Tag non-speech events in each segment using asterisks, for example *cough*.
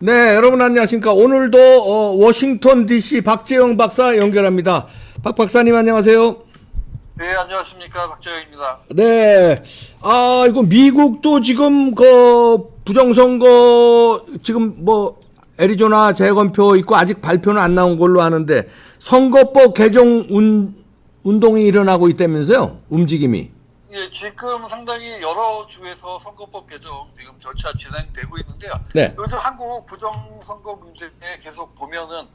네, 여러분 안녕하십니까. 오늘도 어, 워싱턴 DC 박재영 박사 연결합니다. 박 박사님 안녕하세요. 네, 안녕하십니까. 박재영입니다. 네, 아 이거 미국도 지금 그 부정선거 지금 뭐 애리조나 재검표 있고 아직 발표는 안 나온 걸로 아는데 선거법 개정 운, 운동이 일어나고 있다면서요? 움직임이. 예, 지금 상당히 여러 주에서 선거법 개정 지금 절차 진행되고 있는데요. 네. 요즘 한국 부정선거 문제에 계속 보면은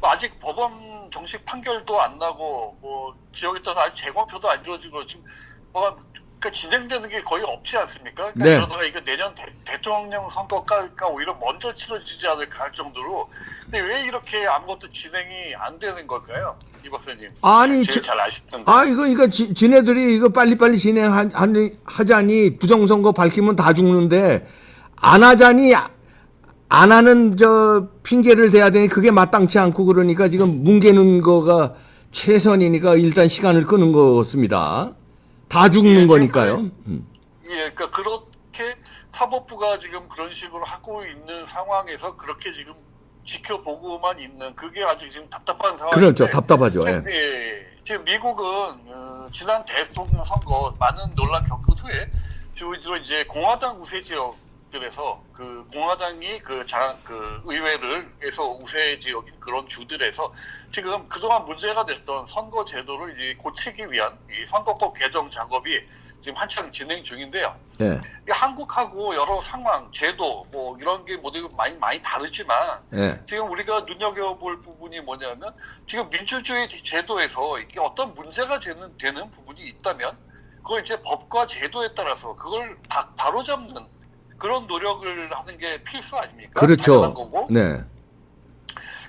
뭐 아직 법원 정식 판결도 안 나고 뭐 지역에 따라서 아직 재검표도 안 이루어지고 지금 뭐가 그러니까 진행되는 게 거의 없지 않습니까? 그러니까 네. 그러다가 이거 내년 대, 통령 선거가 오히려 먼저 치러지지 않을까 할 정도로 근데 왜 이렇게 아무것도 진행이 안 되는 걸까요? 이 박사님. 아니, 제일 저- 잘 아시던데. 아 이거 이거 지, 지네들이 이거 빨리빨리 진행하자니 부정선거 밝히면 다 죽는데 안 하자니 안 하는 저 핑계를 대야 되니 그게 마땅치 않고 그러니까 지금 뭉개는 거가 최선이니까 일단 시간을 끄는 거습니다. 다 죽는 예, 지금 거니까요. 음. 예, 그러니까 그렇게 사법부가 지금 그런 식으로 하고 있는 상황에서 그렇게 지금 지켜보고만 있는 그게 아주 지금 답답한 상황인데. 그렇죠. 답답하죠. 예. 지금, 예, 지금 미국은 어, 지난 대통령 선거 많은 논란 겪은 후에 주로 이제 공화당 우세 지역들에서 그 공화당이 그, 자, 그 의회를에서 우세 지역인 그런 주들에서 지금 그동안 문제가 됐던 선거 제도를 이제 고치기 위한 이 선거법 개정 작업이 지금 한창 진행 중인데요. 예. 이 한국하고 여러 상황, 제도 뭐 이런 게 모두 많이 많이 다르지만 예. 지금 우리가 눈여겨볼 부분이 뭐냐면 지금 민주주의 제도에서 이게 어떤 문제가 되는, 되는 부분이 있다면 그걸 이제 법과 제도에 따라서 그걸 바, 바로 잡는 그런 노력을 하는 게 필수 아닙니까? 그렇죠. 거고. 네.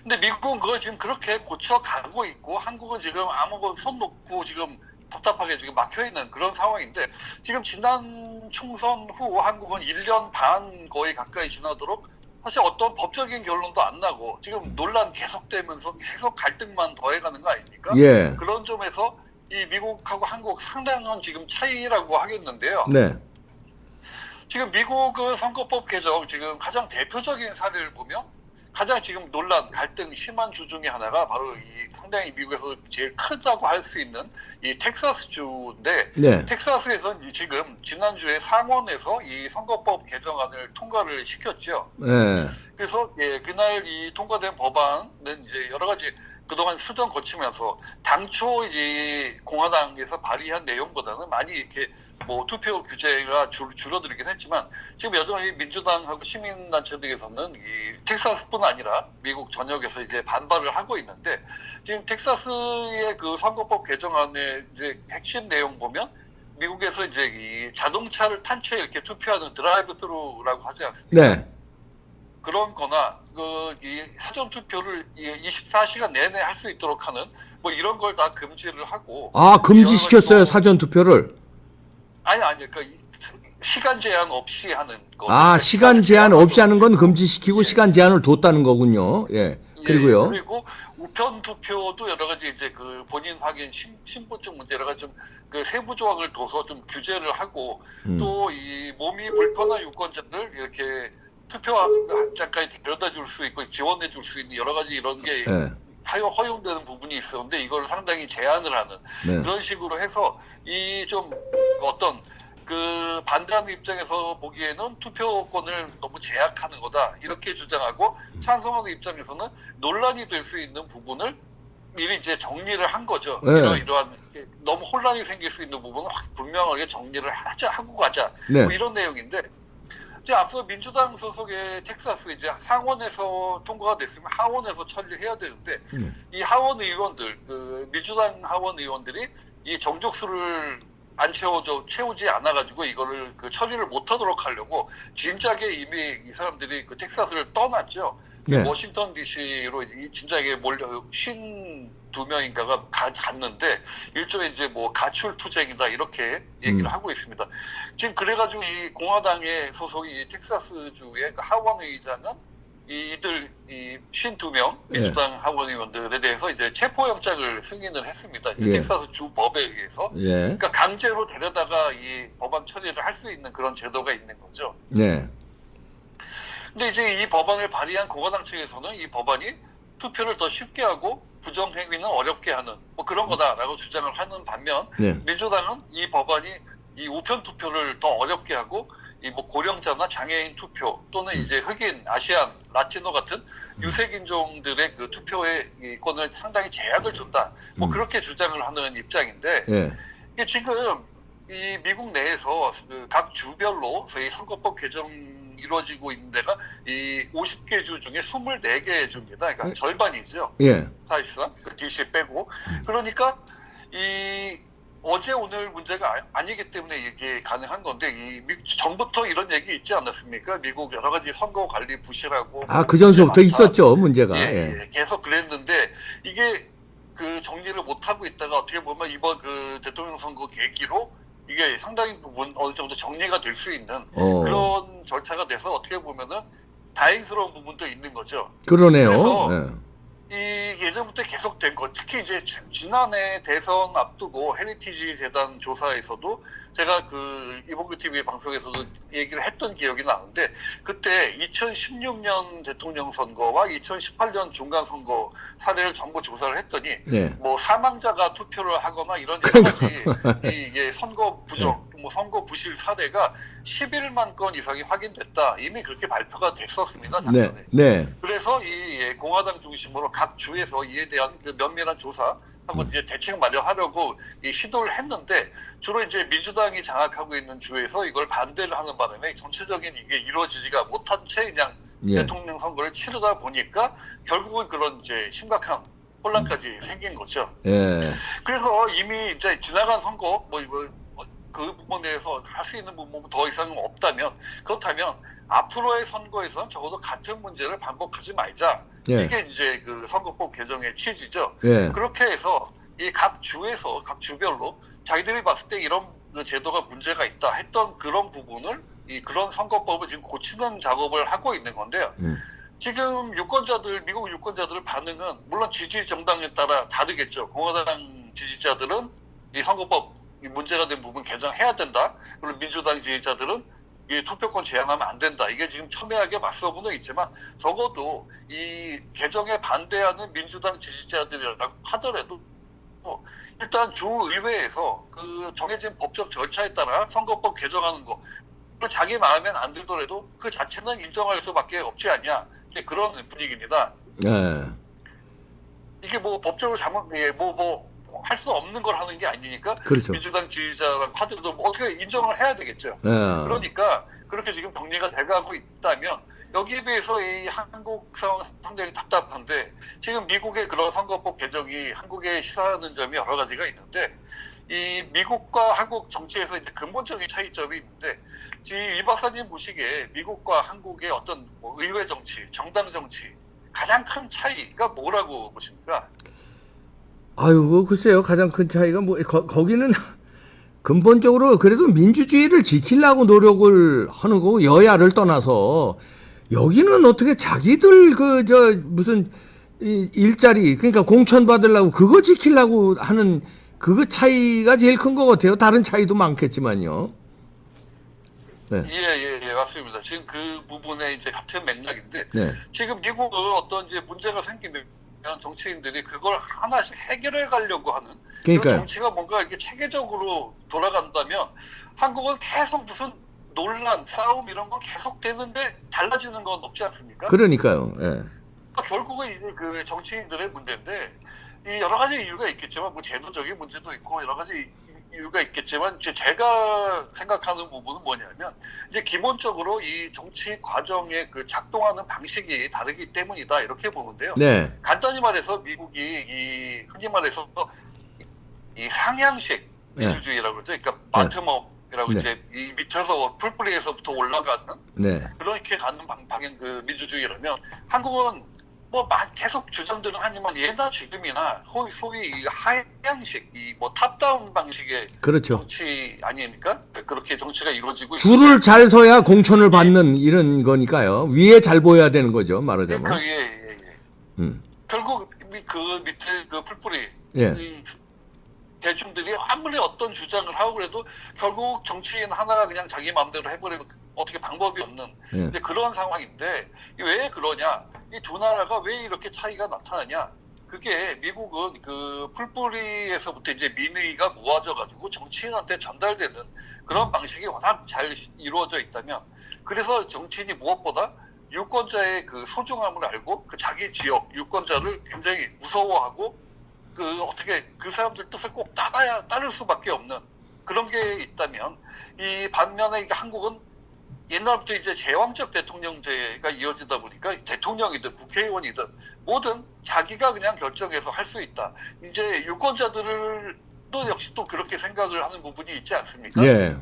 근데 미국은 그걸 지금 그렇게 고쳐가고 있고 한국은 지금 아무 손 놓고 지금 답답하게 지금 막혀 있는 그런 상황인데 지금 지난 총선 후 한국은 1년 반 거의 가까이 지나도록 사실 어떤 법적인 결론도 안 나고 지금 논란 계속되면서 계속 갈등만 더해가는 거 아닙니까? 예. 그런 점에서 이 미국하고 한국 상당한 지금 차이라고 하겠는데요. 네. 지금 미국의 선거법 개정 지금 가장 대표적인 사례를 보면 가장 지금 논란 갈등 심한 주 중에 하나가 바로 이 상당히 미국에서 제일 크다고 할 수 있는 이 텍사스 주인데 네. 텍사스에서는 지금 지난주에 상원에서 이 선거법 개정안을 통과를 시켰죠. 예. 그래서 예, 그날 이 통과된 법안은 이제 여러 가지 그동안 수정 거치면서 당초 이제 공화당에서 발의한 내용보다는 많이 이렇게 뭐 투표 규제가 줄, 줄어들긴 했지만 지금 여전히 민주당하고 시민단체들에서는 이 텍사스뿐 아니라 미국 전역에서 이제 반발을 하고 있는데 지금 텍사스의 그 선거법 개정안의 이제 핵심 내용 보면 미국에서 이제 이 자동차를 탄 채 이렇게 투표하는 드라이브 스루라고 하지 않습니까? 네. 그런 거나 그이 사전 투표를 24시간 내내 할 수 있도록 하는 뭐 이런 걸 다 금지를 하고 아 금지시켰어요 사전 투표를. 뭐- 아니 아니 그 시간 제한 없이 하는 거. 아 그러니까 시간 제한 없이 하는 건 예. 금지시키고 시간 제한을 뒀다는 거군요. 예. 예, 그리고요. 그리고 우편 투표도 여러 가지 이제 그 본인 확인 신, 신분증 문제 여러 가지 좀 그 세부 조항을 둬서 좀 규제를 하고 음. 또이 몸이 불편한 유권자를 이렇게 투표장까지 데려다 줄 수 있고 지원해 줄 수 있는 여러 가지 이런 게 예. 하여 허용되는 부분이 있었는데 이걸 상당히 제한을 하는 네. 그런 식으로 해서 이 좀 어떤 그 반대하는 입장에서 보기에는 투표권을 너무 제약하는 거다 이렇게 주장하고 찬성하는 입장에서는 논란이 될 수 있는 부분을 미리 이제 정리를 한 거죠. 네. 이러 이러한 너무 혼란이 생길 수 있는 부분은 확 분명하게 정리를 하자 하고 가자 네. 뭐 이런 내용인데 이제 앞서 민주당 소속의 텍사스 이제 상원에서 통과가 됐으면 하원에서 처리해야 되는데 음. 이 하원 의원들 그 민주당 하원 의원들이 이 정족수를 안 채워져 채우지 않아 가지고 이거를 그 처리를 못하도록 하려고 진작에 이미 이 사람들이 그 텍사스를 떠났죠. 네. 워싱턴 D.C.로 진작에 몰려 쉰 두 명인가가 가- 갔는데 일종의 이제 뭐 가출 투쟁이다 이렇게 얘기를 음. 하고 있습니다. 지금 그래가지고 이 공화당의 소속이 이 텍사스 주의 그 하원 의장은 이 이들 이 52명 예. 민주당 하원 의원들에 대해서 이제 체포 영장을 승인을 했습니다. 이 예. 텍사스 주 법에 의해서 예. 그러니까 강제로 데려다가 이 법안 처리를 할 수 있는 그런 제도가 있는 거죠. 네. 근데 이제 이 법안을 발의한 공화당 측에서는 이 법안이 투표를 더 쉽게 하고 부정 행위는 어렵게 하는 뭐 그런 거다라고 주장을 하는 반면 네. 민주당은 이 법안이 이 우편 투표를 더 어렵게 하고 이 뭐 고령자나 장애인 투표 또는 음. 이제 흑인, 아시안, 라티노 같은 유색 인종들의 그 투표의 이권을 상당히 제약을 준다. 뭐 음. 그렇게 주장을 하는 입장인데 예. 이게 지금 이 미국 내에서 그각 주별로 이 선거법 개정 이루어지고 있는 데가 이 50개 주 중에 24개 주입니다. 그러니까 네. 절반이죠. 예. 사실상 그 DC 빼고 음. 그러니까 이 어제 오늘 문제가 아- 아니기 때문에 이게 가능한 건데 이 미- 전부터 이런 얘기 있지 않았습니까? 미국 여러 가지 선거 관리 부실하고 아, 그 전서부터 많다. 있었죠, 문제가. 예, 예. 예, 계속 그랬는데 이게 그 정리를 못 하고 있다가 어떻게 보면 이번 그 대통령 선거 계기로 이게 상당히 부분 어느 정도 정리가 될 수 있는 어. 그런 절차가 돼서 어떻게 보면은 다행스러운 부분도 있는 거죠. 그러네요. 그래서 예. 이 예전부터 계속된 것, 특히 이제 지- 지난해 대선 앞두고 헤리티지 재단 조사에서도 제가 그 이봉규 TV 방송에서도 얘기를 했던 기억이 나는데 그때 2016년 대통령 선거와 2018년 중간 선거 사례를 전부 조사를 했더니 네. 뭐 사망자가 투표를 하거나 이런 여러 가지 이 이게 선거 부정, 네. 뭐 선거 부실 사례가 11만 건 이상이 확인됐다. 이미 그렇게 발표가 됐었습니다. 작년에. 네. 네. 그래서 이 예, 공화당 중심으로 각 주에서 이에 대한 그 면밀한 조사 하고 음. 이제 대책 마련하려고 이 시도를 했는데 주로 이제 민주당이 장악하고 있는 주에서 이걸 반대를 하는 바람에 전체적인 이게 이루어지지가 못한 채 그냥 예. 대통령 선거를 치르다 보니까 결국은 그런 이제 심각한 혼란까지 음. 생긴 거죠. 예. 그래서 이미 이제 지나간 선거 뭐 뭐 그 부분에 대해서 할 수 있는 부분 더 이상은 없다면 그렇다면 앞으로의 선거에서는 적어도 같은 문제를 반복하지 말자. 예. 이게 이제 그 선거법 개정의 취지죠. 예. 그렇게 해서 이 각 주에서 각 주별로 자기들이 봤을 때 이런 그 제도가 문제가 있다 했던 그런 부분을 이 그런 선거법을 지금 고치는 작업을 하고 있는 건데요. 음. 지금 유권자들 미국 유권자들의 반응은 물론 지지 정당에 따라 다르겠죠. 공화당 지지자들은 이 선거법 이 문제가 된 부분 개정해야 된다. 그리고 민주당 지지자들은 이 투표권 제한하면 안 된다. 이게 지금 첨예하게 맞서고는 있지만 적어도 이 개정에 반대하는 민주당 지지자들이라고 하더라도 어, 일단 주 의회에서 그 정해진 법적 절차에 따라 선거법 개정하는 거 자기 마음엔 안 들더라도 그 자체는 인정할 수밖에 없지 않냐 그런 분위기입니다. 예. 이게 뭐 법적으로 잘못 뭐뭐 할 수 없는 걸 하는 게 아니니까 그렇죠. 민주당 지지자랑 하더라도 뭐 어떻게 인정을 해야 되겠죠. 예. 그러니까 그렇게 지금 정리가 돼가고 있다면 여기에 비해서 이 한국 상황 상당히 답답한데 지금 미국의 그런 선거법 개정이 한국에 시사하는 점이 여러 가지가 있는데 이 미국과 한국 정치에서 이제 근본적인 차이점이 있는데 이 박사님 보시기에 미국과 한국의 어떤 뭐 의회 정치, 정당 정치 가장 큰 차이가 뭐라고 보십니까? 아유, 그 글쎄요. 가장 큰 차이가 뭐 거, 거기는 *laughs* 근본적으로 그래도 민주주의를 지키려고 노력을 하는 거고 여야를 떠나서 여기는 어떻게 자기들 그 저 무슨 이 일자리 그러니까 공천 받으려고 그거 지키려고 하는 그거 차이가 제일 큰 것 같아요. 다른 차이도 많겠지만요. 네. 예, 예, 예, 맞습니다. 지금 그 부분에 이제 같은 맥락인데 네. 지금 미국은 어떤 이제 문제가 생기면 정치인들이 그걸 하나씩 해결해 가려고 하는 그 그러니까요. 정치가 뭔가 이렇게 체계적으로 돌아간다면 한국은 계속 무슨 논란, 싸움 이런 건 계속 되는데 달라지는 건 없지 않습니까? 그러니까요. 예. 그러니까 결국은 이제 그 정치인들의 문제인데 이 여러 가지 이유가 있겠지만 뭐 제도적인 문제도 있고 여러 가지 이유가 있겠지만 이제 제가 생각하는 부분은 뭐냐면 이제 기본적으로 이 정치 과정의 그 작동하는 방식이 다르기 때문이다 이렇게 보는데요. 네. 간단히 말해서 미국이 이 흔히 말해서 이 상향식 네. 민주주의라고 그러죠. 그러니까 바텀업 이라고 네. 이제 이 밑에서 풀뿌리에서부터 올라가는 네. 그렇게 가는 방, 방향 그 민주주의라면 한국은 뭐 막 계속 주장들은 하지만 예나 지금이나 소위, 하향식 이 뭐 탑다운 방식의 그렇죠. 정치 아닙니까? 그렇게 정치가 이루어지고 줄을 잘 서야 공천을 받는 이런 거니까요. 위에 잘 보여야 되는 거죠. 말하자면. 그, 예, 예, 예. 음. 결국 미- 그 밑에 그 풀뿌리 예. 이 대중들이 아무리 어떤 주장을 하고 그래도 결국 정치인 하나가 그냥 자기 마음대로 해버리면 어떻게 방법이 없는 예. 이제 그런 상황인데 이왜 그러냐? 이 두 나라가 왜 이렇게 차이가 나타나냐? 그게 미국은 그 풀뿌리에서부터 이제 민의가 모아져 가지고 정치인한테 전달되는 그런 방식이 워낙 잘 이루어져 있다면 그래서 정치인이 무엇보다 유권자의 그 소중함을 알고 그 자기 지역 유권자를 굉장히 무서워하고 그 어떻게 그 사람들 뜻을 꼭 따라야 따를 수밖에 없는 그런 게 있다면 이 반면에 한국은 옛날부터 이제 제왕적 대통령제가 이어지다 보니까 대통령이든 국회의원이든 뭐든 자기가 그냥 결정해서 할 수 있다. 이제 유권자들도 역시 또 그렇게 생각을 하는 부분이 있지 않습니까? 예.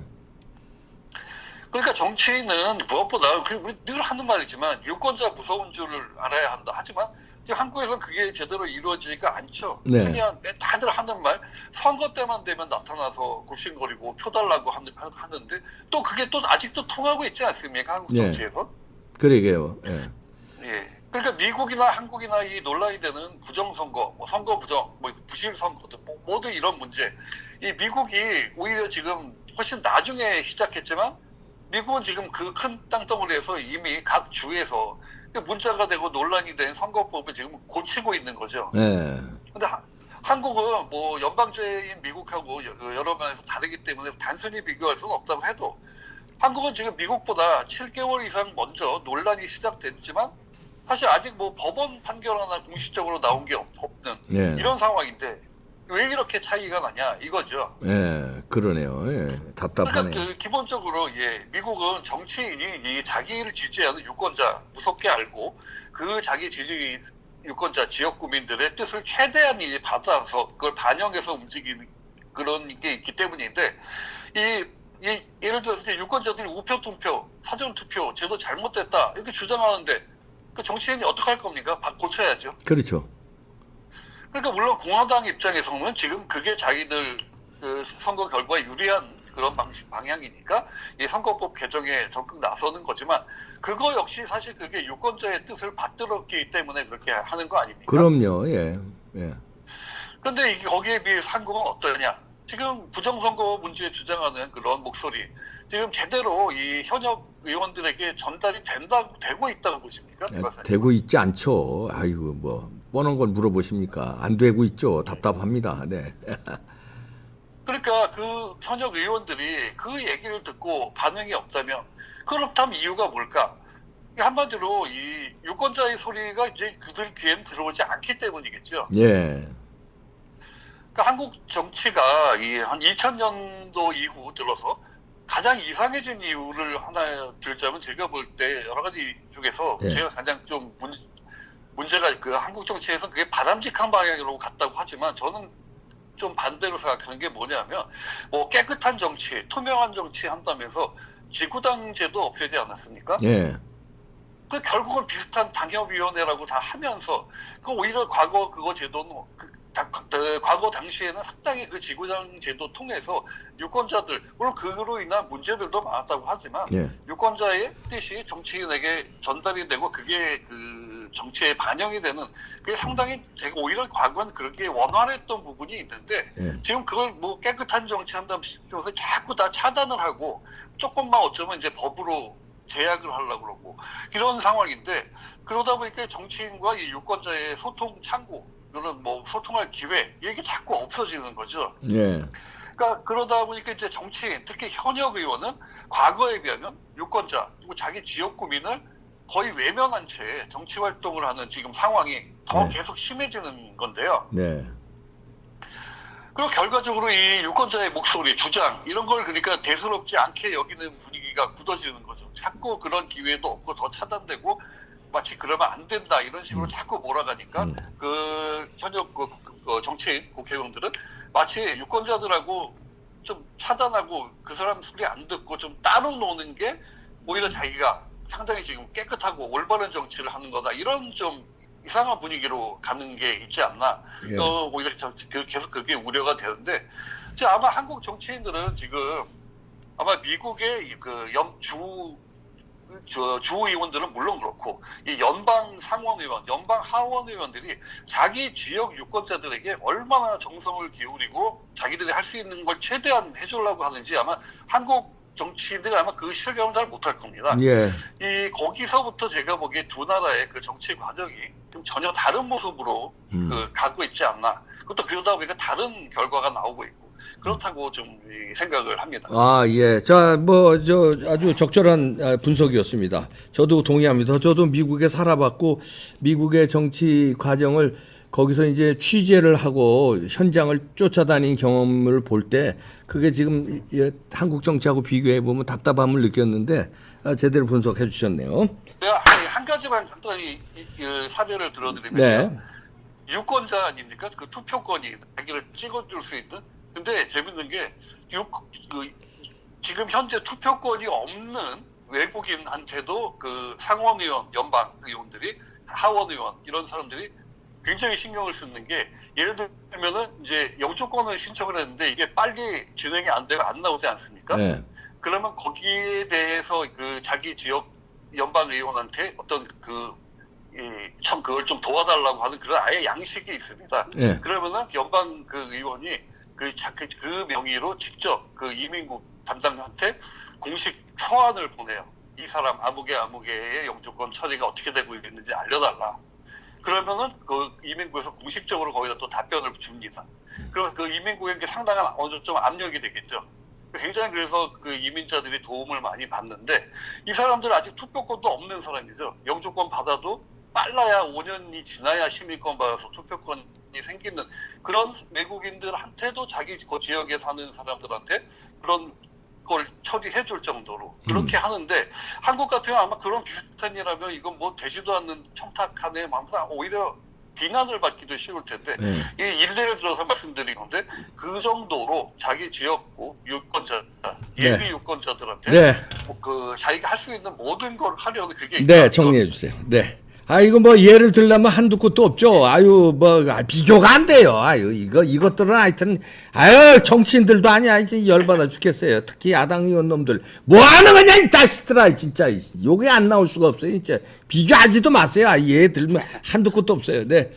그러니까 정치인은 무엇보다 그 우리 늘 하는 말이지만 유권자 무서운 줄을 알아야 한다. 하지만 한국에서는 그게 제대로 이루어지지가 않죠. 네. 그냥 다들 하는 말 선거 때만 되면 나타나서 굽신거리고 표 달라고 하는, 하는데 또 그게 또 아직도 통하고 있지 않습니까? 한국 네. 정치에서. 그러게요. 예. 예. 그러니까 미국이나 한국이나 이 논란이 되는 부정선거, 뭐 선거 부정, 뭐 부실선거든, 뭐 모든 이런 문제. 이 미국이 오히려 지금 훨씬 나중에 시작했지만 미국은 지금 그 큰 땅덩어리에서 이미 각 주에서 그 문자가 되고 논란이 된 선거법을 지금 고치고 있는 거죠. 예. 근데 하- 한국은 뭐 연방제인 미국하고 여- 여러 면에서 다르기 때문에 단순히 비교할 수는 없다고 해도 한국은 지금 미국보다 7개월 이상 먼저 논란이 시작됐지만 사실 아직 뭐 법원 판결 하나 공식적으로 나온 게 없- 없는 예. 이런 상황인데 왜 이렇게 차이가 나냐 이거죠. 예. 그러네요. 예. 그러니까 답답하네. 그 기본적으로 예 미국은 정치인이 이 자기를 지지하는 유권자 무섭게 알고 그 자기 지지 유권자 지역 구민들의 뜻을 최대한 이제 받아서 그걸 반영해서 움직이는 그런 게 있기 때문인데 이, 이 예를 들어서 이제 유권자들이 우표 투표 사전 투표 제도 잘못됐다 이렇게 주장하는데 그 정치인이 어떻게 할 겁니까? 바- 고쳐야죠. 그렇죠. 그러니까 물론 공화당 입장에서는 지금 그게 자기들 그 선거 결과에 유리한 그런 방식 방향이니까 이 선거법 개정에 적극 나서는 거지만 그거 역시 사실 그게 유권자의 뜻을 받들었기 때문에 그렇게 하는 거 아닙니까? 그럼요. 예. 예. 근데 이게 거기에 비해 한국은 어떠냐? 지금 부정선거 문제에 주장하는 그런 목소리 지금 제대로 이 현역 의원들에게 전달이 된다 되고 있다고 보십니까? 예? 되고 있지 않죠. 아이고 뭐 뻔한 걸 물어보십니까? 안 되고 있죠. 답답합니다. 네. *laughs* 그러니까 그 현역 의원들이 그 얘기를 듣고 반응이 없다면 그렇다면 이유가 뭘까? 한마디로 이 유권자의 소리가 이제 그들 귀엔 들어오지 않기 때문이겠죠. 예. 그러니까 한국 정치가 이 한 2000년도 이후 들어서 가장 이상해진 이유를 하나 들자면 제가 볼 때 여러 가지 중에서 예. 제가 가장 좀 문, 문제가 그 한국 정치에서 그게 바람직한 방향으로 갔다고 하지만 저는 좀 반대로 생각하는 게 뭐냐면 뭐 깨끗한 정치, 투명한 정치 한다면서 지구당 제도 없애지 않았습니까? 예. 그 결국은 비슷한 당협위원회라고 다 하면서 그 오히려 과거 그거 제도는 그 과거 당시에는 상당히 그 지구당 제도 통해서 유권자들 물론 그로 인한 문제들도 많았다고 하지만 예. 유권자의 뜻이 정치인에게 전달이 되고 그게 그 정치에 반영이 되는 그게 상당히 되게 오히려 과거는 그렇게 원활했던 부분이 있는데 예. 지금 그걸 뭐 깨끗한 정치 한다면서 자꾸 다 차단을 하고 조금만 어쩌면 이제 법으로 제약을 하려고 그러고 이런 상황인데 그러다 보니까 정치인과 이 유권자의 소통 창구 이런 뭐 소통할 기회 이게 자꾸 없어지는 거죠. 예. 그러니까 그러다 보니까 이제 정치인 특히 현역 의원은 과거에 비하면 유권자 그리고 자기 지역 구민을 거의 외면한 채 정치 활동을 하는 지금 상황이 더 네. 계속 심해지는 건데요. 네. 그리고 결과적으로 이 유권자의 목소리, 주장 이런 걸 그러니까 대수롭지 않게 여기는 분위기가 굳어지는 거죠. 자꾸 그런 기회도 없고 더 차단되고 마치 그러면 안 된다 이런 식으로 음. 자꾸 몰아가니까 음. 그 현역 그, 그, 그 정치인 국회의원들은 마치 유권자들하고 좀 차단하고 그 사람 소리 안 듣고 좀 따로 노는 게 오히려 자기가 상당히 지금 깨끗하고 올바른 정치를 하는 거다 이런 좀 이상한 분위기로 가는 게 있지 않나 예. 어, 오히려 저- 그- 계속 그게 우려가 되는데 아마 한국 정치인들은 지금 아마 미국의 그 영주 저 주 의원들은 물론 그렇고 이 연방 상원의원, 연방 하원의원들이 자기 지역 유권자들에게 얼마나 정성을 기울이고 자기들이 할 수 있는 걸 최대한 해주려고 하는지 아마 한국 정치인들이 아마 그 실감을 잘 못할 겁니다. 예. 이 거기서부터 제가 보기에 두 나라의 그 정치 과정이 좀 전혀 다른 모습으로 음. 그 가고 있지 않나. 그것도 그러다 보니까 다른 결과가 나오고 있고 그렇다고 좀 이, 생각을 합니다. 아, 예. 자, 뭐, 저, 아주 적절한 아, 분석이었습니다. 저도 동의합니다. 저도 미국에 살아봤고, 미국의 정치 과정을 거기서 이제 취재를 하고 현장을 쫓아다닌 경험을 볼 때, 그게 지금 한국 정치하고 비교해 보면 답답함을 느꼈는데, 아, 제대로 분석해 주셨네요. 한, 한 가지만 간단히 사례를 들어드리면 네. 유권자 아닙니까? 그 투표권이 자기를 찍어줄 수 있는. 근데 재밌는 게 유, 그, 지금 현재 투표권이 없는 외국인한테도 그 상원의원, 연방 의원들이 하원 의원 이런 사람들이 굉장히 신경을 쓰는 게 예를 들면은 이제 영주권을 신청을 했는데 이게 빨리 진행이 안 되고 안 나오지 않습니까? 네. 그러면 거기에 대해서 그 자기 지역 연방 의원한테 어떤 그, 이, 참 그걸 좀 도와달라고 하는 그런 아예 양식이 있습니다. 네. 그러면은 연방 그 의원이 그, 자- 그, 그 명의로 직접 그 이민국 담당한테 공식 서한을 보내요. 이 사람 아무개 아무개의 영주권 처리가 어떻게 되고 있는지 알려달라. 그러면은 그 이민국에서 공식적으로 거기다 또 답변을 줍니다. 그래서 그 이민국에게 상당한 어느 정도 좀 압력이 되겠죠. 굉장히 그래서 그 이민자들이 도움을 많이 받는데 이 사람들은 아직 투표권도 없는 사람이죠. 영주권 받아도 빨라야 5년이 지나야 시민권 받아서 투표권 이 생기는 그런 외국인들한테도 자기 그 지역에 사는 사람들한테 그런 걸 처리해 줄 정도로 그렇게 하는데 한국 같은 경우 아마 그런 비슷한 일하면 이건 뭐 되지도 않는 청탁하네 하면서 오히려 비난을 받기도 쉬울 텐데 네. 이 일례를 들어서 말씀드린 건데 그 정도로 자기 지역구 유권자 예비 네. 유권자들한테 네. 뭐 그 자기가 할 수 있는 모든 걸 하려는 그게 네. 정리해 주세요. 네. 아 이거 뭐 예를 들려면 한두 곳도 없죠. 아유 뭐 아, 비교가 안 돼요. 아유 이거 이것들은 하여튼 아유 정치인들도 아니야 이제 열받아 죽겠어요. 특히 야당 의원 놈들 뭐 하는 거냐 이 자식들아 진짜 요게 안 나올 수가 없어요. 진짜 비교하지도 마세요. 아, 예 들면 한두 곳도 없어요. 네.